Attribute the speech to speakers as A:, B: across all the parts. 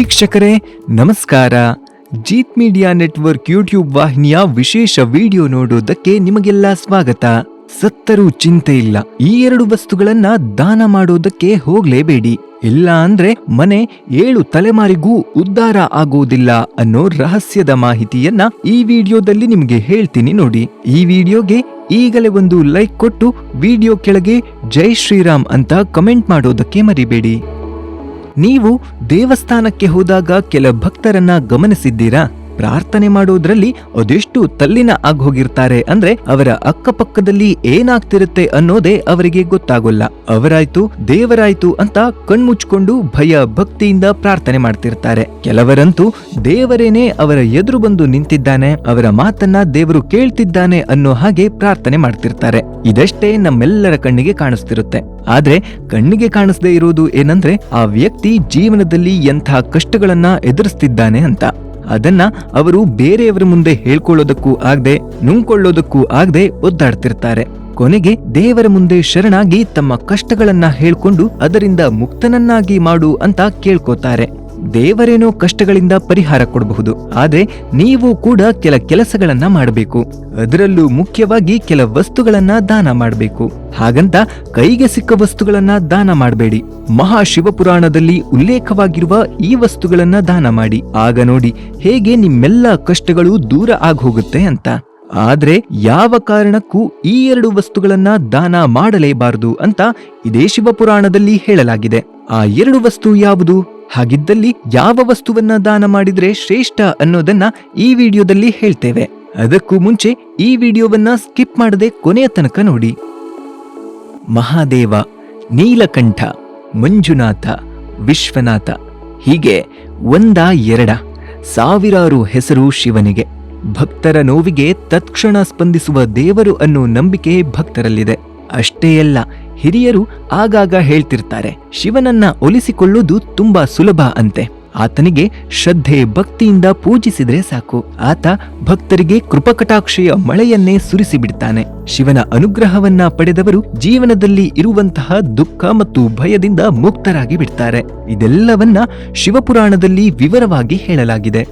A: ವೀಕ್ಷಕರೇ, ನಮಸ್ಕಾರ. Jeet media network YouTube ವಾಹಿನಿಯ ವಿಶೇಷ ವಿಡಿಯೋ ನೋಡೋದಕ್ಕೆ ನಿಮಗೆಲ್ಲ ಸ್ವಾಗತ. ಸತ್ತರೂ ಚಿಂತೆ ಇಲ್ಲ. ಈ ಎರಡು ವಸ್ತುಗಳನ್ನ ದಾನ ಮಾಡೋದಕ್ಕೆ ಹೋಗ್ಲೇಬೇಡಿ. ಇಲ್ಲ ಅಂದ್ರೆ ಮನೆ ಏಳು ತಲೆಮಾರಿಗೂ ಉದ್ಧಾರ ಆಗೋದಿಲ್ಲ ಅನ್ನೋ ರಹಸ್ಯದ ಮಾಹಿತಿಯನ್ನ ಈ ವಿಡಿಯೋದಲ್ಲಿ ನಿಮಗೆ ಹೇಳ್ತೀನಿ ನೋಡಿ. ಈ ವಿಡಿಯೋಗೆ ಈಗಲೇ ಒಂದು ಲೈಕ್ ಕೊಟ್ಟು ವಿಡಿಯೋ ಕೆಳಗೆ ಜೈ ಶ್ರೀರಾಮ್ ಅಂತ ಕಮೆಂಟ್ ಮಾಡೋದಕ್ಕೆ ಮರಿಬೇಡಿ. ನೀವು ದೇವಸ್ಥಾನಕ್ಕೆ ಹೋದಾಗ ಕೆಲ ಭಕ್ತರನ್ನ ಗಮನಿಸಿದ್ದೀರಾ? ಪ್ರಾರ್ಥನೆ ಮಾಡೋದ್ರಲ್ಲಿ ಅದೆಷ್ಟು ತಲ್ಲಿನ ಆಗೋಗಿರ್ತಾರೆ ಅಂದ್ರೆ ಅವರ ಅಕ್ಕಪಕ್ಕದಲ್ಲಿ ಏನಾಗ್ತಿರುತ್ತೆ ಅನ್ನೋದೇ ಅವರಿಗೆ ಗೊತ್ತಾಗೋಲ್ಲ. ಅವರಾಯ್ತು, ದೇವರಾಯ್ತು ಅಂತ ಕಣ್ಮುಚ್ಕೊಂಡು ಭಯ ಭಕ್ತಿಯಿಂದ ಪ್ರಾರ್ಥನೆ ಮಾಡ್ತಿರ್ತಾರೆ. ಕೆಲವರಂತೂ ದೇವರೇನೆ ಅವರ ಎದುರು ಬಂದು ನಿಂತಿದ್ದಾನೆ, ಅವರ ಮಾತನ್ನ ದೇವರು ಕೇಳ್ತಿದ್ದಾನೆ ಅನ್ನೋ ಹಾಗೆ ಪ್ರಾರ್ಥನೆ ಮಾಡ್ತಿರ್ತಾರೆ. ಇದಷ್ಟೇ ನಮ್ಮೆಲ್ಲರ ಕಣ್ಣಿಗೆ ಕಾಣಿಸ್ತಿರುತ್ತೆ. ಆದ್ರೆ ಕಣ್ಣಿಗೆ ಕಾಣಿಸದೇ ಇರೋದು ಏನಂದ್ರೆ ಆ ವ್ಯಕ್ತಿ ಜೀವನದಲ್ಲಿ ಎಂಥ ಕಷ್ಟಗಳನ್ನ ಎದುರಿಸ್ತಿದ್ದಾನೆ ಅಂತ. ಅದನ್ನ ಅವರು ಬೇರೆಯವರ ಮುಂದೆ ಹೇಳ್ಕೊಳ್ಳೋದಕ್ಕೂ ಆಗದೆ, ನುಂಗ್ಕೊಳ್ಳೋದಕ್ಕೂ ಆಗದೆ ಒದ್ದಾಡ್ತಿರ್ತಾರೆ. ಕೊನೆಗೆ ದೇವರ ಮುಂದೆ ಶರಣಾಗಿ ತಮ್ಮ ಕಷ್ಟಗಳನ್ನ ಹೇಳ್ಕೊಂಡು ಅದರಿಂದ ಮುಕ್ತನನ್ನಾಗಿ ಮಾಡು ಅಂತ ಕೇಳ್ಕೋತಾರೆ. ದೇವರೇನೋ ಕಷ್ಟಗಳಿಂದ ಪರಿಹಾರ ಕೊಡಬಹುದು. ಆದ್ರೆ ನೀವು ಕೂಡ ಕೆಲ ಕೆಲಸಗಳನ್ನ ಮಾಡಬೇಕು. ಅದರಲ್ಲೂ ಮುಖ್ಯವಾಗಿ ಕೆಲ ವಸ್ತುಗಳನ್ನ ದಾನ ಮಾಡಬೇಕು. ಹಾಗಂತ ಕೈಗೆ ಸಿಕ್ಕ ವಸ್ತುಗಳನ್ನ ದಾನ ಮಾಡಬೇಡಿ. ಮಹಾಶಿವಪುರಾಣದಲ್ಲಿ ಉಲ್ಲೇಖವಾಗಿರುವ ಈ ವಸ್ತುಗಳನ್ನ ದಾನ ಮಾಡಿ. ಆಗ ನೋಡಿ ಹೇಗೆ ನಿಮ್ಮೆಲ್ಲ ಕಷ್ಟಗಳು ದೂರ ಆಗೋಗುತ್ತೆ ಅಂತ. ಆದ್ರೆ ಯಾವ ಕಾರಣಕ್ಕೂ ಈ ಎರಡು ವಸ್ತುಗಳನ್ನ ದಾನ ಮಾಡಲೇಬಾರದು ಅಂತ ಇದೇ ಶಿವಪುರಾಣದಲ್ಲಿ ಹೇಳಲಾಗಿದೆ. ಆ ಎರಡು ವಸ್ತು ಯಾವುದು? ಹಾಗಿದ್ದಲ್ಲಿ ಯಾವ ವಸ್ತುವನ್ನ ದಾನ ಮಾಡಿದ್ರೆ ಶ್ರೇಷ್ಠ ಅನ್ನೋದನ್ನ ಈ ವಿಡಿಯೋದಲ್ಲಿ ಹೇಳ್ತೇವೆ. ಅದಕ್ಕೂ ಮುಂಚೆ ಈ ವಿಡಿಯೋವನ್ನ ಸ್ಕಿಪ್ ಮಾಡದೆ ಕೊನೆಯ ತನಕ ನೋಡಿ. ಮಹಾದೇವ, ನೀಲಕಂಠ, ಮಂಜುನಾಥ, ವಿಶ್ವನಾಥ, ಹೀಗೆ ಒಂದ ಎರಡ ಸಾವಿರಾರು ಹೆಸರು ಶಿವನಿಗೆ. ಭಕ್ತರ ನೋವಿಗೆ ತತ್ಕ್ಷಣ ಸ್ಪಂದಿಸುವ ದೇವರು ಅನ್ನೋ ನಂಬಿಕೆ ಭಕ್ತರಲ್ಲಿದೆ. ಅಷ್ಟೇ ಅಲ್ಲ ಹಿರಿಯರು ಆಗಾಗ ಹೇಳ್ತಿರ್ತಾರೆ, ಶಿವನನ್ನ ಒಲಿಸಿಕೊಳ್ಳೋದು ತುಂಬಾ ಸುಲಭ ಅಂತೆ. ಆತನಿಗೆ ಶ್ರದ್ಧೆ ಭಕ್ತಿಯಿಂದ ಪೂಜಿಸಿದ್ರೆ ಸಾಕು. ಆತ ಭಕ್ತರಿಗೆ ಕೃಪಕಟಾಕ್ಷೆಯ ಮಳೆಯನ್ನೇ ಸುರಿಸಿಬಿಡ್ತಾನೆ. ಶಿವನ ಅನುಗ್ರಹವನ್ನ ಪಡೆದವರು ಜೀವನದಲ್ಲಿ ಇರುವಂತಹ ದುಃಖ ಮತ್ತು ಭಯದಿಂದ ಮುಕ್ತರಾಗಿ ಬಿಡ್ತಾರೆ. ಇದೆಲ್ಲವನ್ನ ಶಿವಪುರಾಣದಲ್ಲಿ ವಿವರವಾಗಿ ಹೇಳಲಾಗಿದೆ.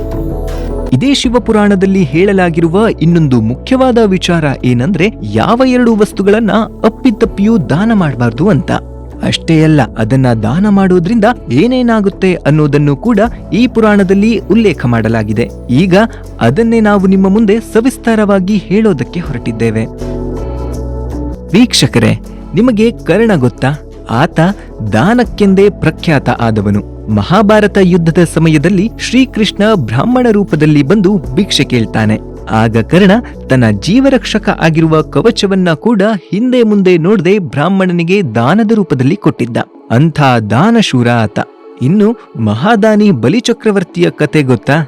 A: ಇದೇ ಶಿವಪುರಾಣದಲ್ಲಿ ಹೇಳಲಾಗಿರುವ ಇನ್ನೊಂದು ಮುಖ್ಯವಾದ ವಿಚಾರ ಏನಂದ್ರೆ ಯಾವ ಎರಡು ವಸ್ತುಗಳನ್ನ ಅಪ್ಪಿತಪ್ಪಿಯೂ ದಾನ ಮಾಡಬಾರ್ದು ಅಂತ. ಅಷ್ಟೇ ಅಲ್ಲ, ಅದನ್ನ ದಾನ ಮಾಡೋದ್ರಿಂದ ಏನೇನಾಗುತ್ತೆ ಅನ್ನೋದನ್ನು ಕೂಡ ಈ ಪುರಾಣದಲ್ಲಿ ಉಲ್ಲೇಖ ಮಾಡಲಾಗಿದೆ. ಈಗ ಅದನ್ನೇ ನಾವು ನಿಮ್ಮ ಮುಂದೆ ಸವಿಸ್ತಾರವಾಗಿ ಹೇಳೋದಕ್ಕೆ ಹೊರಟಿದ್ದೇವೆ. ವೀಕ್ಷಕರೇ, ನಿಮಗೆ ಕರ್ಣ ಗೊತ್ತಾ? ಆತ ದಾನಕ್ಕೆಂದೇ ಪ್ರಖ್ಯಾತ ಆದವನು. ಮಹಾಭಾರತ ಯುದ್ಧದ ಸಮಯದಲ್ಲಿ ಶ್ರೀಕೃಷ್ಣ ಬ್ರಾಹ್ಮಣ ರೂಪದಲ್ಲಿ ಬಂದು ಭಿಕ್ಷೆ ಕೇಳ್ತಾನೆ. ಆಗ ಕರ್ಣ ತನ್ನ ಜೀವರಕ್ಷಕ ಆಗಿರುವ ಕವಚವನ್ನ ಕೂಡ ಹಿಂದೆ ಮುಂದೆ ನೋಡದೆ ಬ್ರಾಹ್ಮಣನಿಗೆ ದಾನದ ರೂಪದಲ್ಲಿ ಕೊಟ್ಟಿದ್ದ. ಅಂಥ ದಾನಶೂರ ಆತ ಇನ್ನು ಮಹಾದಾನಿ ಬಲಿಚಕ್ರವರ್ತಿಯ ಕತೆ ಗೊತ್ತಾ?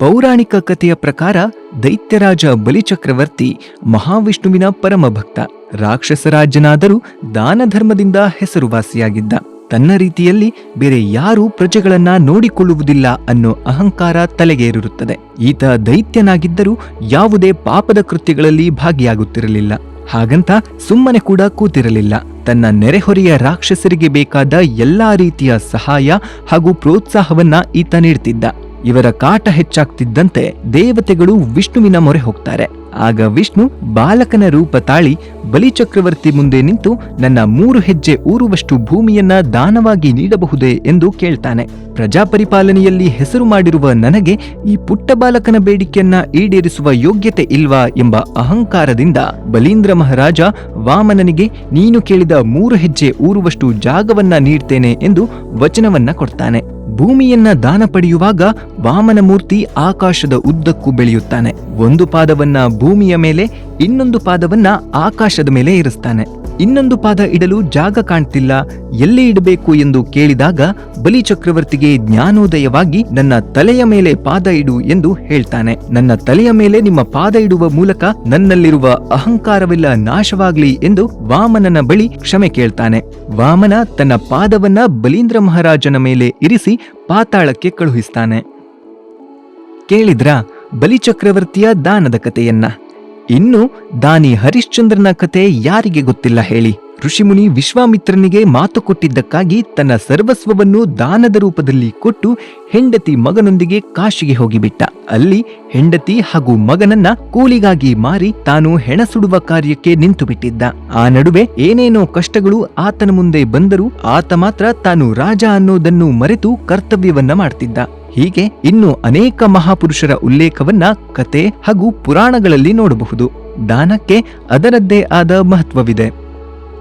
A: ಪೌರಾಣಿಕ ಕಥೆಯ ಪ್ರಕಾರ ದೈತ್ಯರಾಜ ಬಲಿಚಕ್ರವರ್ತಿ ಮಹಾವಿಷ್ಣುವಿನ ಪರಮ ಭಕ್ತ ರಾಕ್ಷಸರಾಜನಾದರೂ ದಾನ ಧರ್ಮದಿಂದ ಹೆಸರುವಾಸಿಯಾಗಿದ್ದ. ತನ್ನ ರೀತಿಯಲ್ಲಿ ಬೇರೆ ಯಾರೂ ಪ್ರಜೆಗಳನ್ನ ನೋಡಿಕೊಳ್ಳುವುದಿಲ್ಲ ಅನ್ನೋ ಅಹಂಕಾರ ತಲೆಗೇರಿರುತ್ತದೆ. ಈತ ದೈತ್ಯನಾಗಿದ್ದರೂ ಯಾವುದೇ ಪಾಪದ ಕೃತ್ಯಗಳಲ್ಲಿ ಭಾಗಿಯಾಗುತ್ತಿರಲಿಲ್ಲ. ಹಾಗಂತ ಸುಮ್ಮನೆ ಕೂಡ ಕೂತಿರಲಿಲ್ಲ. ತನ್ನ ನೆರೆಹೊರೆಯ ರಾಕ್ಷಸರಿಗೆ ಬೇಕಾದ ಎಲ್ಲಾ ರೀತಿಯ ಸಹಾಯ ಹಾಗೂ ಪ್ರೋತ್ಸಾಹವನ್ನ ಈತ ನೀಡ್ತಿದ್ದ. ಇವರ ಕಾಟ ಹೆಚ್ಚಾಗ್ತಿದ್ದಂತೆ ದೇವತೆಗಳು ವಿಷ್ಣುವಿನ ಮೊರೆ ಹೋಗ್ತಾರೆ. ಆಗ ವಿಷ್ಣು ಬಾಲಕನ ರೂಪ ತಾಳಿ ಬಲಿಚಕ್ರವರ್ತಿ ಮುಂದೆ ನಿಂತು ನನ್ನ ಮೂರು ಹೆಜ್ಜೆ ಊರುವಷ್ಟು ಭೂಮಿಯನ್ನ ದಾನವಾಗಿ ನೀಡಬಹುದೇ ಎಂದು ಕೇಳ್ತಾನೆ. ಪ್ರಜಾಪರಿಪಾಲನೆಯಲ್ಲಿ ಹೆಸರು ಮಾಡಿರುವ ನನಗೆ ಈ ಪುಟ್ಟ ಬಾಲಕನ ಬೇಡಿಕೆಯನ್ನ ಈಡೇರಿಸುವ ಯೋಗ್ಯತೆ ಇಲ್ವಾ ಎಂಬ ಅಹಂಕಾರದಿಂದ ಬಲೀಂದ್ರ ಮಹಾರಾಜ ವಾಮನನಿಗೆ, ನೀನು ಕೇಳಿದ ಮೂರು ಹೆಜ್ಜೆ ಊರುವಷ್ಟು ಜಾಗವನ್ನ ನೀಡ್ತೇನೆ ಎಂದು ವಚನವನ್ನ ಕೊಡ್ತಾನೆ. ಭೂಮಿಯನ್ನ ದಾನ ಪಡೆಯುವಾಗ ವಾಮನ ಮೂರ್ತಿ ಆಕಾಶದ ಉದ್ದಕ್ಕೂ ಬೆಳೆಯುತ್ತಾನೆ. ಒಂದು ಪಾದವನ್ನ ಭೂಮಿಯ ಮೇಲೆ, ಇನ್ನೊಂದು ಪಾದವನ್ನ ಆಕಾಶದ ಮೇಲೆ ಇರಿಸ್ತಾನೆ. ಇನ್ನೊಂದು ಪಾದ ಇಡಲು ಜಾಗ ಕಾಣ್ತಿಲ್ಲ, ಎಲ್ಲಿ ಇಡಬೇಕು ಎಂದು ಕೇಳಿದಾಗ ಬಲಿ ಚಕ್ರವರ್ತಿಗೆ ಜ್ಞಾನೋದಯವಾಗಿ ನನ್ನ ತಲೆಯ ಮೇಲೆ ಪಾದ ಇಡು ಎಂದು ಹೇಳ್ತಾನೆ. ನನ್ನ ತಲೆಯ ಮೇಲೆ ನಿಮ್ಮ ಪಾದ ಇಡುವ ಮೂಲಕ ನನ್ನಲ್ಲಿರುವ ಅಹಂಕಾರವೆಲ್ಲ ನಾಶವಾಗ್ಲಿ ಎಂದು ವಾಮನನ ಬಳಿ ಕ್ಷಮೆ ಕೇಳ್ತಾನೆ. ವಾಮನ ತನ್ನ ಪಾದವನ್ನ ಬಲೀಂದ್ರ ಮಹಾರಾಜನ ಮೇಲೆ ಇರಿಸಿ ಪಾತಾಳಕ್ಕೆ ಕಳುಹಿಸ್ತಾನೆ. ಕೇಳಿದ್ರಾ ಬಲಿಚಕ್ರವರ್ತಿಯ ದಾನದ ಕಥೆಯನ್ನ? ಇನ್ನು ದಾನಿ ಹರಿಶ್ಚಂದ್ರನ ಕತೆ ಯಾರಿಗೆ ಗೊತ್ತಿಲ್ಲ ಹೇಳಿ. ಋಷಿಮುನಿ ವಿಶ್ವಾಮಿತ್ರನಿಗೆ ಮಾತು ಕೊಟ್ಟಿದ್ದಕ್ಕಾಗಿ ತನ್ನ ಸರ್ವಸ್ವವನ್ನು ದಾನದ ರೂಪದಲ್ಲಿ ಕೊಟ್ಟು ಹೆಂಡತಿ ಮಗನೊಂದಿಗೆ ಕಾಶಿಗೆ ಹೋಗಿಬಿಟ್ಟ. ಅಲ್ಲಿ ಹೆಂಡತಿ ಹಾಗೂ ಮಗನನ್ನ ಕೂಲಿಗಾಗಿ ಮಾರಿ ತಾನು ಹೆಣ ಸುಡುವ ಕಾರ್ಯಕ್ಕೆ ನಿಂತು ಬಿಟ್ಟಿದ್ದ ಆ ನಡುವೆ ಏನೇನೋ ಕಷ್ಟಗಳು ಆತನ ಮುಂದೆ ಬಂದರೂ ಆತ ಮಾತ್ರ ತಾನು ರಾಜ ಅನ್ನೋದನ್ನು ಮರೆತು ಕರ್ತವ್ಯವನ್ನ ಮಾಡ್ತಿದ್ದ. ಹೀಗೆ ಇನ್ನು ಅನೇಕ ಮಹಾಪುರುಷರ ಉಲ್ಲೇಖವನ್ನ ಕತೆ ಹಾಗೂ ಪುರಾಣಗಳಲ್ಲಿ ನೋಡಬಹುದು. ದಾನಕ್ಕೆ ಅದರದ್ದೇ ಆದ ಮಹತ್ವವಿದೆ.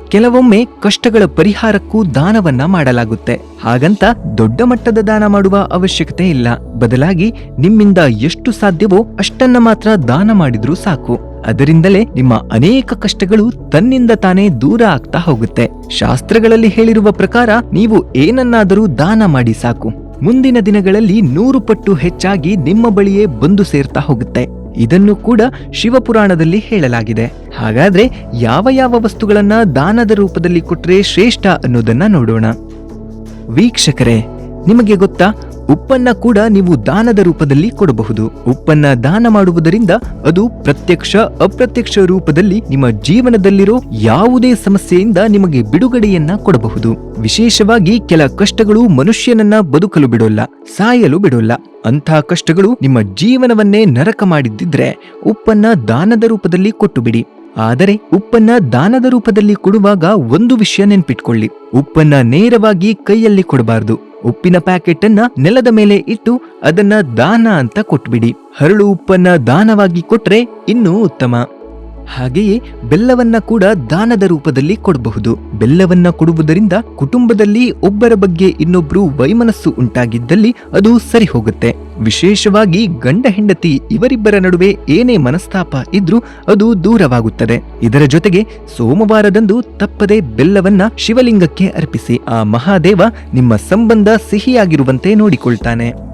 A: ಕೆಲವೊಮ್ಮೆ ಕಷ್ಟಗಳ ಪರಿಹಾರಕ್ಕೂ ದಾನವನ್ನ ಮಾಡಲಾಗುತ್ತೆ. ಹಾಗಂತ ದೊಡ್ಡ ಮಟ್ಟದ ದಾನ ಮಾಡುವ ಅವಶ್ಯಕತೆ ಇಲ್ಲ. ಬದಲಾಗಿ ನಿಮ್ಮಿಂದ ಎಷ್ಟು ಸಾಧ್ಯವೋ ಅಷ್ಟನ್ನ ಮಾತ್ರ ದಾನ ಮಾಡಿದ್ರೂ ಸಾಕು. ಅದರಿಂದಲೇ ನಿಮ್ಮ ಅನೇಕ ಕಷ್ಟಗಳು ತನ್ನಿಂದ ತಾನೇ ದೂರ ಆಗ್ತಾ ಹೋಗುತ್ತೆ. ಶಾಸ್ತ್ರಗಳಲ್ಲಿ ಹೇಳಿರುವ ಪ್ರಕಾರ ನೀವು ಏನನ್ನಾದರೂ ದಾನ ಮಾಡಿ ಸಾಕು. ಮುಂದಿನ ದಿನಗಳಲ್ಲಿ ನೂರು ಪಟ್ಟು ಹೆಚ್ಚಾಗಿ ನಿಮ್ಮ ಬಳಿಯೇ ಬಂದು ಸೇರ್ತಾ ಹೋಗುತ್ತೆ. ಇದನ್ನು ಕೂಡ ಶಿವಪುರಾಣದಲ್ಲಿ ಹೇಳಲಾಗಿದೆ. ಹಾಗಾದ್ರೆ ಯಾವ ಯಾವ ವಸ್ತುಗಳನ್ನ ದಾನದ ರೂಪದಲ್ಲಿ ಕೊಟ್ಟರೆ ಶ್ರೇಷ್ಠ ಅನ್ನೋದನ್ನ ನೋಡೋಣ. ವೀಕ್ಷಕರೇ, ನಿಮಗೆ ಗೊತ್ತಾ? ಉಪ್ಪನ್ನ ಕೂಡ ನೀವು ದಾನದ ರೂಪದಲ್ಲಿ ಕೊಡಬಹುದು. ಉಪ್ಪನ್ನ ದಾನ ಮಾಡುವುದರಿಂದ ಅದು ಪ್ರತ್ಯಕ್ಷ, ಅಪ್ರತ್ಯಕ್ಷ ರೂಪದಲ್ಲಿ ನಿಮ್ಮ ಜೀವನದಲ್ಲಿರೋ ಯಾವುದೇ ಸಮಸ್ಯೆಯಿಂದ ನಿಮಗೆ ಬಿಡುಗಡೆಯನ್ನ ಕೊಡಬಹುದು. ವಿಶೇಷವಾಗಿ ಕೆಲ ಕಷ್ಟಗಳು ಮನುಷ್ಯನನ್ನ ಬದುಕಲು ಬಿಡೋಲ್ಲ, ಸಾಯಲು ಬಿಡೋಲ್ಲ. ಅಂಥ ಕಷ್ಟಗಳು ನಿಮ್ಮ ಜೀವನವನ್ನೇ ನರಕ ಮಾಡಿದ್ದಿದ್ರೆ ಉಪ್ಪನ್ನ ದಾನದ ರೂಪದಲ್ಲಿ ಕೊಟ್ಟು ಬಿಡಿ ಆದರೆ ಉಪ್ಪನ್ನ ದಾನದ ರೂಪದಲ್ಲಿ ಕೊಡುವಾಗ ಒಂದು ವಿಷಯ ನೆನ್ಪಿಟ್ಕೊಳ್ಳಿ. ಉಪ್ಪನ್ನ ನೇರವಾಗಿ ಕೈಯಲ್ಲಿ ಕೊಡಬಾರದು. ಉಪ್ಪಿನ ಪ್ಯಾಕೆಟ್ ಅನ್ನ ನೆಲದ ಮೇಲೆ ಇಟ್ಟು ಅದನ್ನ ದಾನ ಅಂತ ಕೊಟ್ಬಿಡಿ. ಹರಳು ಉಪ್ಪನ್ನ ದಾನವಾಗಿ ಕೊಟ್ರೆ ಇನ್ನೂ ಉತ್ತಮ. ಹಾಗೆಯೇ ಬೆಲ್ಲವನ್ನ ಕೂಡ ದಾನದ ರೂಪದಲ್ಲಿ ಕೊಡಬಹುದು. ಬೆಲ್ಲವನ್ನ ಕೊಡುವುದರಿಂದ ಕುಟುಂಬದಲ್ಲಿ ಒಬ್ಬರ ಬಗ್ಗೆ ಇನ್ನೊಬ್ರು ವೈಮನಸ್ಸು ಉಂಟಾಗಿದ್ದಲ್ಲಿ ಅದು ಸರಿ ಹೋಗುತ್ತೆ ವಿಶೇಷವಾಗಿ ಗಂಡ ಹೆಂಡತಿ ಇವರಿಬ್ಬರ ನಡುವೆ ಏನೇ ಮನಸ್ತಾಪ ಇದ್ರೂ ಅದು ದೂರವಾಗುತ್ತದೆ. ಇದರ ಜೊತೆಗೆ ಸೋಮವಾರದಂದು ತಪ್ಪದೆ ಬೆಲ್ಲವನ್ನ ಶಿವಲಿಂಗಕ್ಕೆ ಅರ್ಪಿಸಿ ಆ ಮಹಾದೇವ ನಿಮ್ಮ ಸಂಬಂಧ ಸಿಹಿಯಾಗಿರುವಂತೆ ನೋಡಿಕೊಳ್ತಾನೆ.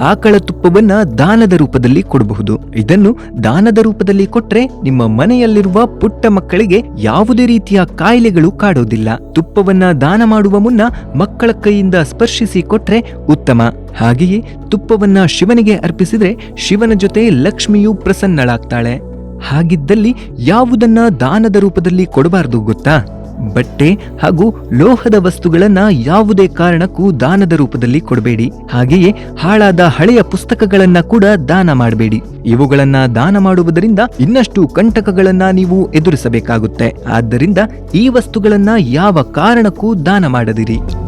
A: ಆಕಳ ತುಪ್ಪವನ್ನ ದಾನದ ರೂಪದಲ್ಲಿ ಕೊಡಬಹುದು. ಇದನ್ನು ದಾನದ ರೂಪದಲ್ಲಿ ಕೊಟ್ರೆ ನಿಮ್ಮ ಮನೆಯಲ್ಲಿರುವ ಪುಟ್ಟ ಮಕ್ಕಳಿಗೆ ಯಾವುದೇ ರೀತಿಯ ಕಾಯಿಲೆಗಳು ಕಾಡೋದಿಲ್ಲ. ತುಪ್ಪವನ್ನ ದಾನ ಮಾಡುವ ಮುನ್ನ ಮಕ್ಕಳ ಕೈಯಿಂದ ಸ್ಪರ್ಶಿಸಿ ಕೊಟ್ರೆ ಉತ್ತಮ. ಹಾಗೆಯೇ ತುಪ್ಪವನ್ನ ಶಿವನಿಗೆ ಅರ್ಪಿಸಿದ್ರೆ ಶಿವನ ಜೊತೆ ಲಕ್ಷ್ಮಿಯು ಪ್ರಸನ್ನಳಾಗ್ತಾಳೆ. ಹಾಗಿದ್ದಲ್ಲಿ ಯಾವುದನ್ನ ದಾನದ ರೂಪದಲ್ಲಿ ಕೊಡಬಾರದು ಗೊತ್ತಾ? ಬಟ್ಟೆ ಹಾಗೂ ಲೋಹದ ವಸ್ತುಗಳನ್ನ ಯಾವುದೇ ಕಾರಣಕ್ಕೂ ದಾನದ ರೂಪದಲ್ಲಿ ಕೊಡಬೇಡಿ. ಹಾಗೆಯೇ ಹಾಳಾದ ಹಳೆಯ ಪುಸ್ತಕಗಳನ್ನ ಕೂಡ ದಾನ ಮಾಡಬೇಡಿ. ಇವುಗಳನ್ನ ದಾನ ಮಾಡುವುದರಿಂದ ಇನ್ನಷ್ಟು ಕಂಟಕಗಳನ್ನ ನೀವು ಎದುರಿಸಬೇಕಾಗುತ್ತೆ. ಆದ್ದರಿಂದ ಈ ವಸ್ತುಗಳನ್ನ ಯಾವ ಕಾರಣಕ್ಕೂ ದಾನ ಮಾಡದಿರಿ.